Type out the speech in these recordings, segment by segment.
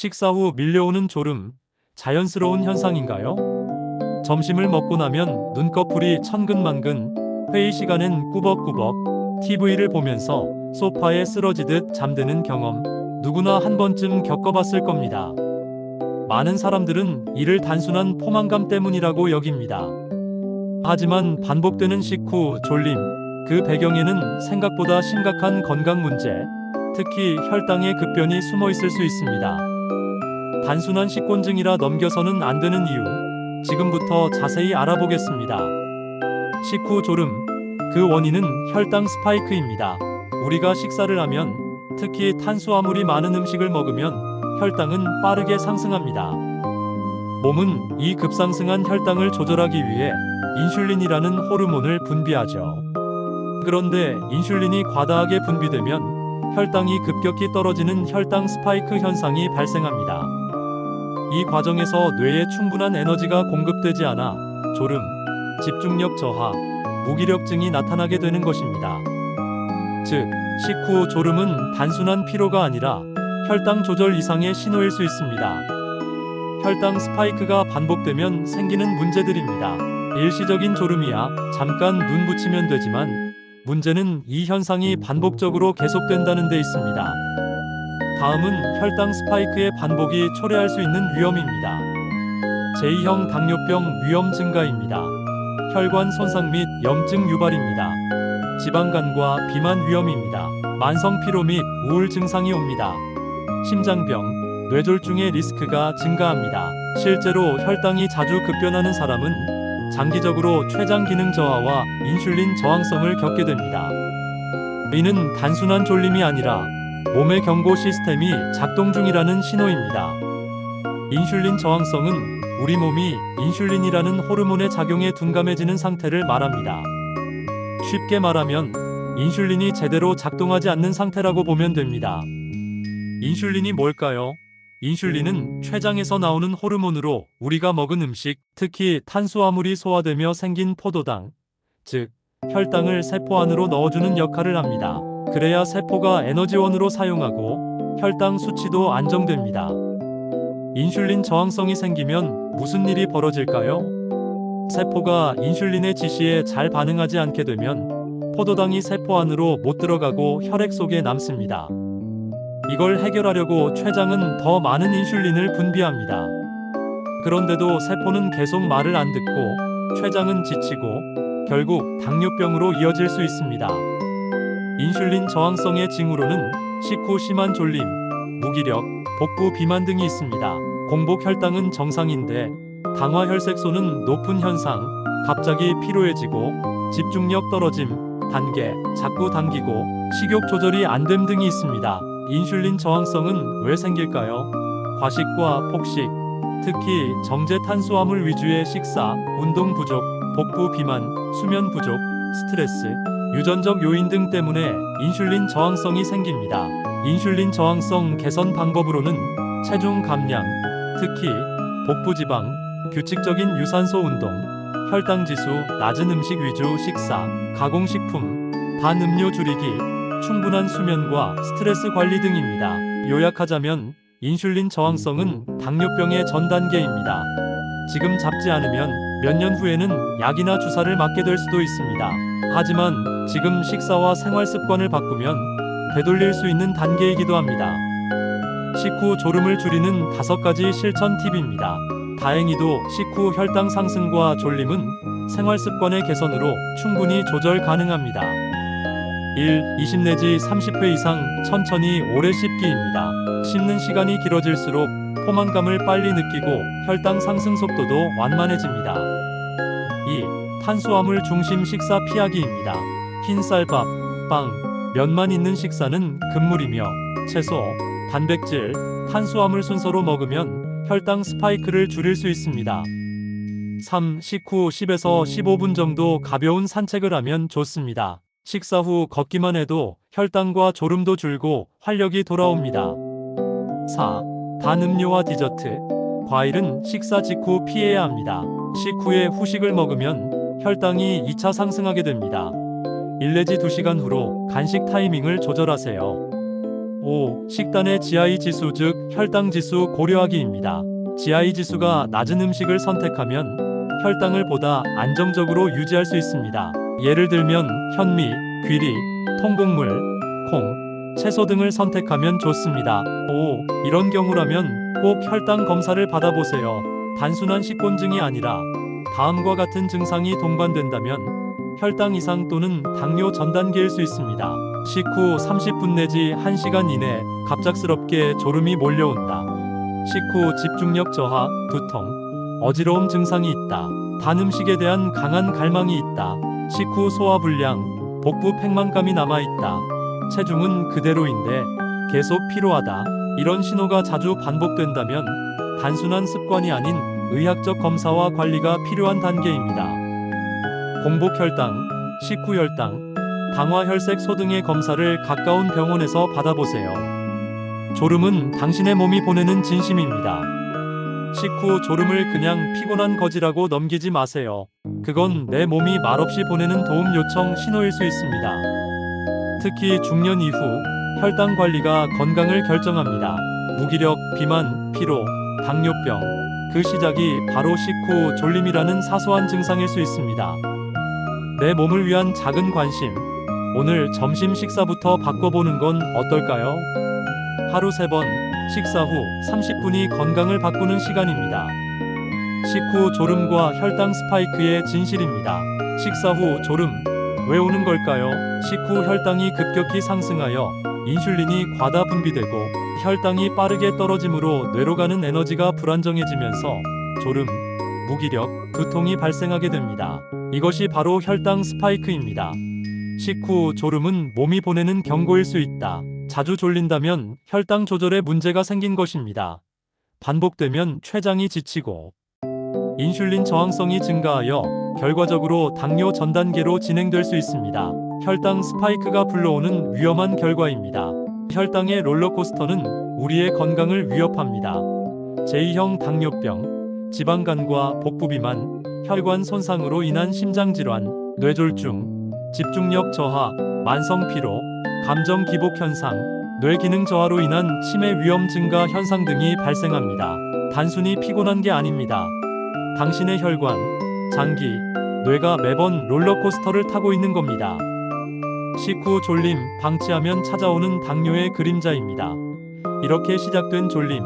식사 후 밀려오는 졸음, 자연스러운 현상인가요? 점심을 먹고 나면 눈꺼풀이 천근만근, 회의 시간엔 꾸벅꾸벅, TV를 보면서 소파에 쓰러지듯 잠드는 경험, 누구나 한 번쯤 겪어봤을 겁니다. 많은 사람들은 이를 단순한 포만감 때문이라고 여깁니다. 하지만 반복되는 식후 졸림, 그 배경에는 생각보다 심각한 건강 문제, 특히 혈당의 급변이 숨어 있을 수 있습니다. 단순한 식곤증이라 넘겨서는 안 되는 이유, 지금부터 자세히 알아보겠습니다. 식후 졸음, 그 원인은 혈당 스파이크입니다. 우리가 식사를 하면, 특히 탄수화물이 많은 음식을 먹으면 혈당은 빠르게 상승합니다. 몸은 이 급상승한 혈당을 조절하기 위해 인슐린이라는 호르몬을 분비하죠. 그런데 인슐린이 과다하게 분비되면 혈당이 급격히 떨어지는 혈당 스파이크 현상이 발생합니다. 이 과정에서 뇌에 충분한 에너지가 공급되지 않아 졸음, 집중력 저하, 무기력증이 나타나게 되는 것입니다. 즉, 식후 졸음은 단순한 피로가 아니라 혈당 조절 이상의 신호일 수 있습니다. 혈당 스파이크가 반복되면 생기는 문제들입니다. 일시적인 졸음이야 잠깐 눈 붙이면 되지만 문제는 이 현상이 반복적으로 계속된다는 데 있습니다. 다음은 혈당 스파이크의 반복이 초래할 수 있는 위험입니다. 제2형 당뇨병 위험 증가입니다. 혈관 손상 및 염증 유발입니다. 지방간과 비만 위험입니다. 만성 피로 및 우울 증상이 옵니다. 심장병, 뇌졸중의 리스크가 증가합니다. 실제로 혈당이 자주 급변하는 사람은 장기적으로 췌장 기능 저하와 인슐린 저항성을 겪게 됩니다. 이는 단순한 졸림이 아니라 몸의 경고 시스템이 작동 중이라는 신호입니다. 인슐린 저항성은 우리 몸이 인슐린이라는 호르몬의 작용에 둔감해지는 상태를 말합니다. 쉽게 말하면 인슐린이 제대로 작동하지 않는 상태라고 보면 됩니다. 인슐린이 뭘까요? 인슐린은 췌장에서 나오는 호르몬으로 우리가 먹은 음식, 특히 탄수화물이 소화되며 생긴 포도당, 즉 혈당을 세포 안으로 넣어주는 역할을 합니다. 그래야 세포가 에너지원으로 사용하고 혈당 수치도 안정됩니다. 인슐린 저항성이 생기면 무슨 일이 벌어질까요? 세포가 인슐린의 지시에 잘 반응하지 않게 되면 포도당이 세포 안으로 못 들어가고 혈액 속에 남습니다. 이걸 해결하려고 췌장은 더 많은 인슐린을 분비합니다. 그런데도 세포는 계속 말을 안 듣고 췌장은 지치고 결국 당뇨병으로 이어질 수 있습니다. 인슐린 저항성의 징후로는 식후 심한 졸림, 무기력, 복부 비만 등이 있습니다. 공복 혈당은 정상인데 당화 혈색소는 높은 현상, 갑자기 피로해지고 집중력 떨어짐, 단계, 자꾸 당기고 식욕 조절이 안 됨 등이 있습니다. 인슐린 저항성은 왜 생길까요? 과식과 폭식, 특히 정제 탄수화물 위주의 식사, 운동 부족, 복부 비만, 수면 부족, 스트레스, 유전적 요인 등 때문에 인슐린 저항성이 생깁니다. 인슐린 저항성 개선 방법으로는 체중 감량, 특히 복부 지방, 규칙적인 유산소 운동, 혈당 지수 낮은 음식 위주 식사, 가공식품, 반음료 줄이기, 충분한 수면과 스트레스 관리 등입니다. 요약하자면 인슐린 저항성은 당뇨병의 전 단계입니다. 지금 잡지 않으면 몇 년 후에는 약이나 주사를 맞게 될 수도 있습니다. 하지만 지금 식사와 생활 습관을 바꾸면 되돌릴 수 있는 단계이기도 합니다. 식후 졸음을 줄이는 다섯 가지 실천 팁입니다. 다행히도 식후 혈당 상승과 졸림은 생활 습관의 개선으로 충분히 조절 가능합니다. 1. 20 내지 30회 이상 천천히 오래 씹기입니다. 씹는 시간이 길어질수록 포만감을 빨리 느끼고 혈당 상승 속도도 완만해집니다. 2. 탄수화물 중심 식사 피하기입니다. 흰쌀밥, 빵, 면만 있는 식사는 금물이며 채소, 단백질, 탄수화물 순서로 먹으면 혈당 스파이크를 줄일 수 있습니다. 3. 식후 10에서 15분 정도 가벼운 산책을 하면 좋습니다. 식사 후 걷기만 해도 혈당과 졸음도 줄고 활력이 돌아옵니다. 4. 단 음료와 디저트, 과일은 식사 직후 피해야 합니다. 식후에 후식을 먹으면 혈당이 2차 상승하게 됩니다. 1 내지 2시간 후로 간식 타이밍을 조절하세요. 5. 식단의 GI 지수 즉 혈당 지수 고려하기입니다. GI 지수가 낮은 음식을 선택하면 혈당을 보다 안정적으로 유지할 수 있습니다. 예를 들면 현미, 귀리, 통곡물, 콩, 채소 등을 선택하면 좋습니다. 5. 이런 경우라면 꼭 혈당 검사를 받아보세요. 단순한 식곤증이 아니라 다음과 같은 증상이 동반된다면 혈당 이상 또는 당뇨 전 단계일 수 있습니다. 식후 30분 내지 1시간 이내 갑작스럽게 졸음이 몰려온다. 식후 집중력 저하, 두통, 어지러움 증상이 있다. 단 음식에 대한 강한 갈망이 있다. 식후 소화 불량, 복부 팽만감이 남아 있다. 체중은 그대로인데 계속 피로하다. 이런 신호가 자주 반복된다면 단순한 습관이 아닌 의학적 검사와 관리가 필요한 단계입니다. 공복 혈당, 식후 혈당, 당화 혈색 소 등의 검사를 가까운 병원에서 받아보세요. 졸음은 당신의 몸이 보내는 진심입니다. 식후 졸음을 그냥 피곤한 거지라고 넘기지 마세요. 그건 내 몸이 말없이 보내는 도움 요청 신호일 수 있습니다. 특히 중년 이후 혈당 관리가 건강을 결정합니다. 무기력, 비만, 피로, 당뇨병. 그 시작이 바로 식후 졸림이라는 사소한 증상일 수 있습니다. 내 몸을 위한 작은 관심. 오늘 점심 식사부터 바꿔보는 건 어떨까요? 하루 세 번, 식사 후 30분이 건강을 바꾸는 시간입니다. 식후 졸음과 혈당 스파이크의 진실입니다. 식사 후 졸음. 왜 오는 걸까요? 식후 혈당이 급격히 상승하여 인슐린이 과다 분비되고 혈당이 빠르게 떨어지므로 뇌로 가는 에너지가 불안정해지면서 졸음, 무기력, 두통이 발생하게 됩니다. 이것이 바로 혈당 스파이크입니다. 식후 졸음은 몸이 보내는 경고일 수 있다. 자주 졸린다면 혈당 조절에 문제가 생긴 것입니다. 반복되면 췌장이 지치고 인슐린 저항성이 증가하여 결과적으로 당뇨 전 단계로 진행될 수 있습니다. 혈당 스파이크가 불러오는 위험한 결과입니다. 혈당의 롤러코스터는 우리의 건강을 위협합니다. 제2형 당뇨병, 지방간과 복부비만, 혈관 손상으로 인한 심장질환, 뇌졸중, 집중력 저하, 만성 피로, 감정 기복 현상, 뇌 기능 저하로 인한 치매 위험 증가 현상 등이 발생합니다. 단순히 피곤한 게 아닙니다. 당신의 혈관, 장기, 뇌가 매번 롤러코스터를 타고 있는 겁니다. 식후 졸림 방치하면 찾아오는 당뇨의 그림자입니다. 이렇게 시작된 졸림,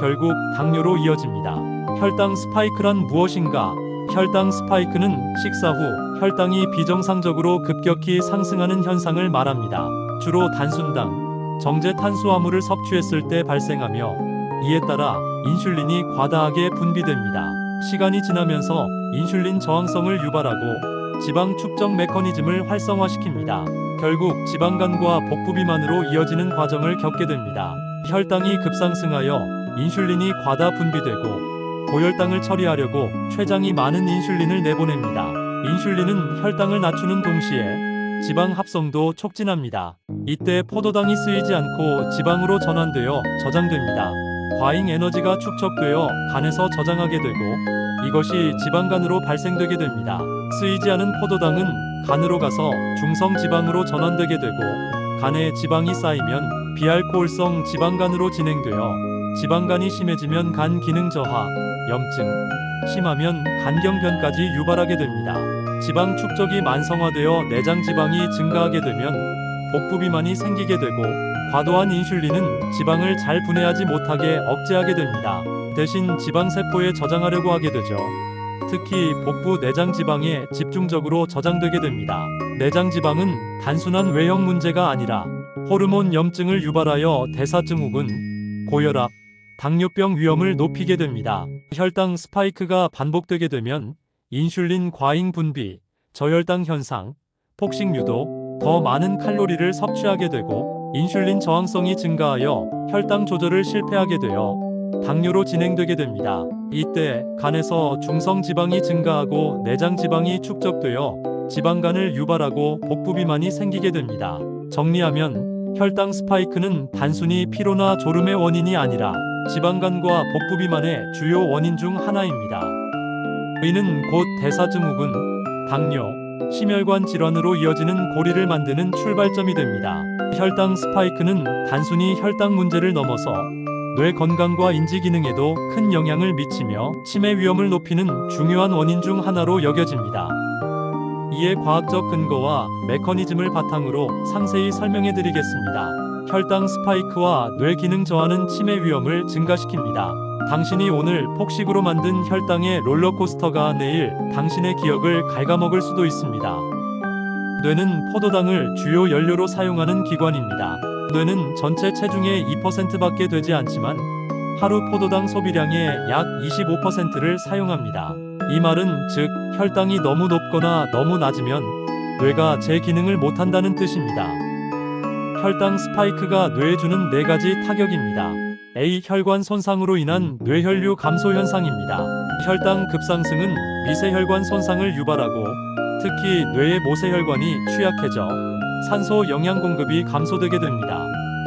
결국 당뇨로 이어집니다. 혈당 스파이크란 무엇인가? 혈당 스파이크는 식사 후 혈당이 비정상적으로 급격히 상승하는 현상을 말합니다. 주로 단순당, 정제 탄수화물을 섭취했을 때 발생하며 이에 따라 인슐린이 과다하게 분비됩니다. 시간이 지나면서 인슐린 저항성을 유발하고 지방 축적 메커니즘을 활성화시킵니다. 결국 지방간과 복부비만으로 이어지는 과정을 겪게 됩니다. 혈당이 급상승하여 인슐린이 과다 분비되고 고혈당을 처리하려고 췌장이 많은 인슐린을 내보냅니다. 인슐린은 혈당을 낮추는 동시에 지방 합성도 촉진합니다. 이때 포도당이 쓰이지 않고 지방으로 전환되어 저장됩니다. 과잉 에너지가 축적되어 간에서 저장하게 되고 이것이 지방간으로 발생되게 됩니다. 쓰이지 않은 포도당은 간으로 가서 중성 지방으로 전환되게 되고 간에 지방이 쌓이면 비알코올성 지방간으로 진행되어 지방간이 심해지면 간 기능 저하, 염증, 심하면 간경변까지 유발하게 됩니다. 지방 축적이 만성화되어 내장 지방이 증가하게 되면 복부 비만이 생기게 되고 과도한 인슐린은 지방을 잘 분해하지 못하게 억제하게 됩니다. 대신 지방 세포에 저장하려고 하게 되죠. 특히 복부 내장 지방에 집중적으로 저장되게 됩니다. 내장 지방은 단순한 외형 문제가 아니라 호르몬 염증을 유발하여 대사증후군, 고혈압, 당뇨병 위험을 높이게 됩니다. 혈당 스파이크가 반복되게 되면 인슐린 과잉 분비, 저혈당 현상, 폭식 유도, 더 많은 칼로리를 섭취하게 되고 인슐린 저항성이 증가하여 혈당 조절을 실패하게 되어 당뇨로 진행되게 됩니다. 이때 간에서 중성 지방이 증가하고 내장 지방이 축적되어 지방간을 유발하고 복부 비만이 생기게 됩니다. 정리하면 혈당 스파이크는 단순히 피로나 졸음의 원인이 아니라 지방간과 복부 비만의 주요 원인 중 하나입니다. 이는 곧 대사증후군, 당뇨, 심혈관 질환으로 이어지는 고리를 만드는 출발점이 됩니다. 혈당 스파이크는 단순히 혈당 문제를 넘어서 뇌 건강과 인지 기능에도 큰 영향을 미치며 치매 위험을 높이는 중요한 원인 중 하나로 여겨집니다. 이에 과학적 근거와 메커니즘을 바탕으로 상세히 설명해 드리겠습니다. 혈당 스파이크와 뇌 기능 저하는 치매 위험을 증가시킵니다. 당신이 오늘 폭식으로 만든 혈당의 롤러코스터가 내일 당신의 기억을 갉아먹을 수도 있습니다. 뇌는 포도당을 주요 연료로 사용하는 기관입니다. 뇌는 전체 체중의 2%밖에 되지 않지만 하루 포도당 소비량의 약 25%를 사용합니다. 이 말은 즉 혈당이 너무 높거나 너무 낮으면 뇌가 제 기능을 못한다는 뜻입니다. 혈당 스파이크가 뇌에 주는 네 가지 타격입니다. A. 혈관 손상으로 인한 뇌혈류 감소 현상입니다. 혈당 급상승은 미세혈관 손상을 유발하고 특히 뇌의 모세혈관이 취약해져 산소 영양 공급이 감소되게 됩니다.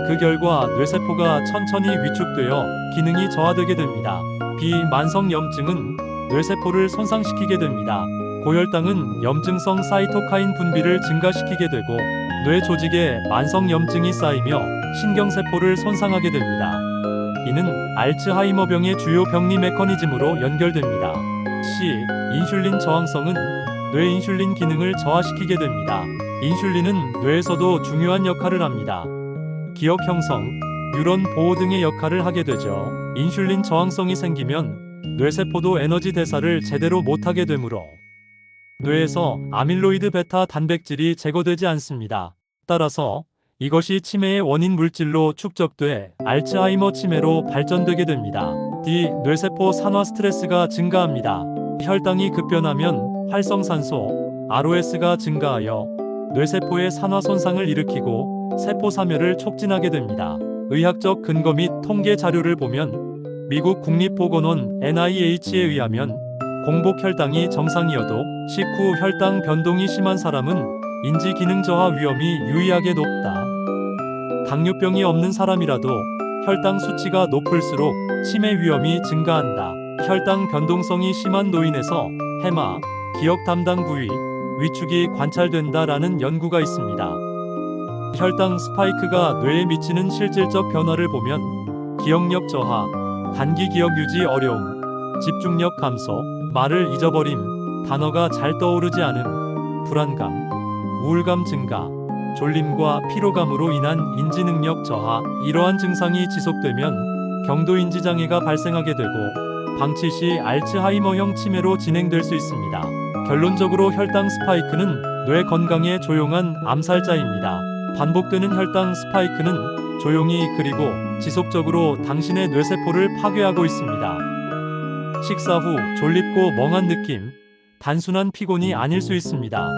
그 결과 뇌세포가 천천히 위축되어 기능이 저하되게 됩니다. B. 만성 염증은 뇌세포를 손상시키게 됩니다. 고혈당은 염증성 사이토카인 분비를 증가시키게 되고 뇌 조직에 만성 염증이 쌓이며 신경세포를 손상하게 됩니다. 이는 알츠하이머병의 주요 병리 메커니즘으로 연결됩니다. C. 인슐린 저항성은 뇌 인슐린 기능을 저하시키게 됩니다. 인슐린은 뇌에서도 중요한 역할을 합니다. 기억 형성, 뉴런 보호 등의 역할을 하게 되죠. 인슐린 저항성이 생기면 뇌세포도 에너지 대사를 제대로 못하게 되므로 뇌에서 아밀로이드 베타 단백질이 제거되지 않습니다. 따라서 이것이 치매의 원인 물질로 축적돼 알츠하이머 치매로 발전되게 됩니다. D. 뇌세포 산화 스트레스가 증가합니다. 혈당이 급변하면 활성산소, ROS가 증가하여 뇌세포의 산화 손상을 일으키고 세포 사멸을 촉진하게 됩니다. 의학적 근거 및 통계 자료를 보면 미국 국립보건원 NIH에 의하면 공복 혈당이 정상이어도 식후 혈당 변동이 심한 사람은 인지 기능 저하 위험이 유의하게 높다. 당뇨병이 없는 사람이라도 혈당 수치가 높을수록 치매 위험이 증가한다. 혈당 변동성이 심한 노인에서 해마, 기억 담당 부위, 위축이 관찰된다라는 연구가 있습니다. 혈당 스파이크가 뇌에 미치는 실질적 변화를 보면 기억력 저하, 단기 기억 유지 어려움, 집중력 감소, 말을 잊어버림, 단어가 잘 떠오르지 않음, 불안감, 우울감 증가, 졸림과 피로감으로 인한 인지 능력 저하, 이러한 증상이 지속되면 경도 인지 장애가 발생하게 되고 방치 시 알츠하이머형 치매로 진행될 수 있습니다. 결론적으로 혈당 스파이크는 뇌 건강에 조용한 암살자입니다. 반복되는 혈당 스파이크는 조용히 그리고 지속적으로 당신의 뇌세포를 파괴하고 있습니다. 식사 후 졸립고 멍한 느낌, 단순한 피곤이 아닐 수 있습니다.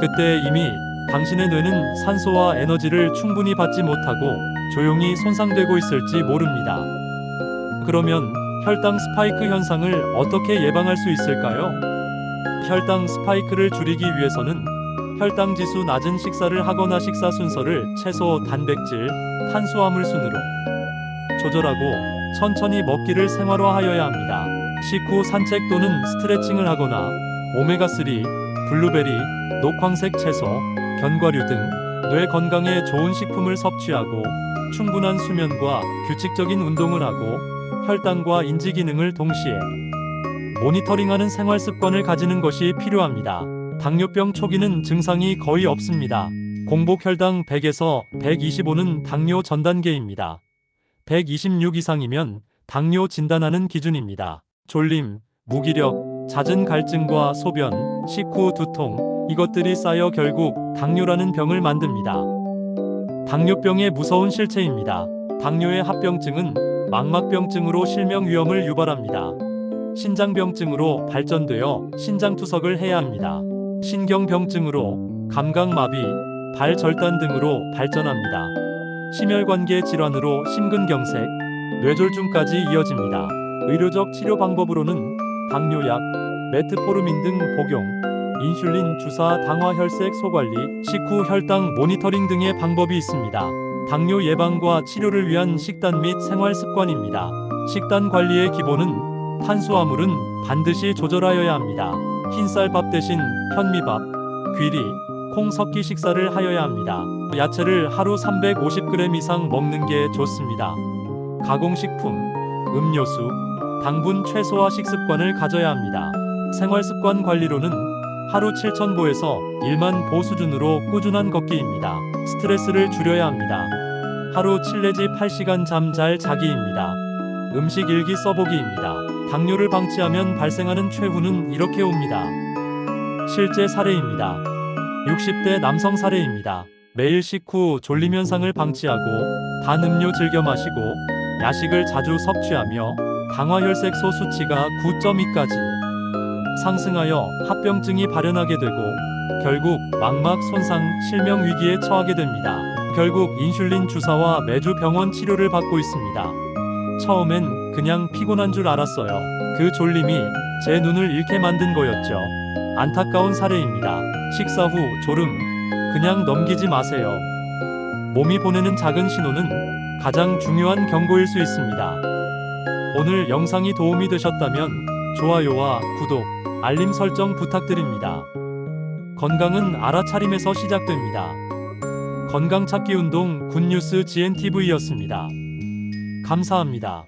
그때 이미 당신의 뇌는 산소와 에너지를 충분히 받지 못하고 조용히 손상되고 있을지 모릅니다. 그러면 혈당 스파이크 현상을 어떻게 예방할 수 있을까요? 혈당 스파이크를 줄이기 위해서는 혈당 지수 낮은 식사를 하거나 식사 순서를 채소, 단백질, 탄수화물 순으로 조절하고 천천히 먹기를 생활화하여야 합니다. 식후 산책 또는 스트레칭을 하거나 오메가3, 블루베리, 녹황색 채소, 견과류 등 뇌 건강에 좋은 식품을 섭취하고 충분한 수면과 규칙적인 운동을 하고 혈당과 인지 기능을 동시에 모니터링하는 생활 습관을 가지는 것이 필요합니다. 당뇨병 초기는 증상이 거의 없습니다. 공복 혈당 100에서 125는 당뇨 전 단계입니다. 126 이상이면 당뇨 진단하는 기준입니다. 졸림, 무기력, 잦은 갈증과 소변, 식후 두통, 이것들이 쌓여 결국 당뇨라는 병을 만듭니다. 당뇨병의 무서운 실체입니다. 당뇨의 합병증은 망막병증으로 실명 위험을 유발합니다. 신장병증으로 발전되어 신장투석을 해야 합니다. 신경병증으로 감각마비, 발절단 등으로 발전합니다. 심혈관계 질환으로 심근경색, 뇌졸중까지 이어집니다. 의료적 치료 방법으로는 당뇨약, 메트포르민 등 복용, 인슐린 주사 당화 혈색 소관리, 식후 혈당 모니터링 등의 방법이 있습니다. 당뇨 예방과 치료를 위한 식단 및 생활 습관입니다. 식단 관리의 기본은 탄수화물은 반드시 조절하여야 합니다. 흰쌀밥 대신 현미밥, 귀리, 콩 섞기 식사를 하여야 합니다. 야채를 하루 350g 이상 먹는 게 좋습니다. 가공식품, 음료수, 당분 최소화 식습관을 가져야 합니다. 생활습관 관리로는 하루 7,000보에서 1만 보 수준으로 꾸준한 걷기입니다. 스트레스를 줄여야 합니다. 하루 7 내지 8시간 잠 잘 자기입니다. 음식 일기 써보기입니다. 당뇨를 방치하면 발생하는 최후는 이렇게 옵니다. 실제 사례입니다. 60대 남성 사례입니다. 매일 식후 졸림 현상을 방치하고 단 음료 즐겨 마시고 야식을 자주 섭취하며 강화혈색소 수치가 9.2까지 상승하여 합병증이 발현하게 되고 결국 망막 손상, 실명 위기에 처하게 됩니다. 결국 인슐린 주사와 매주 병원 치료를 받고 있습니다. 처음엔 그냥 피곤한 줄 알았어요. 그 졸림이 제 눈을 잃게 만든 거였죠. 안타까운 사례입니다. 식사 후 졸음 그냥 넘기지 마세요. 몸이 보내는 작은 신호는 가장 중요한 경고일 수 있습니다. 오늘 영상이 도움이 되셨다면 좋아요와 구독, 알림 설정 부탁드립니다. 건강은 알아차림에서 시작됩니다. 건강 찾기 운동 굿뉴스 GNTV였습니다. 감사합니다.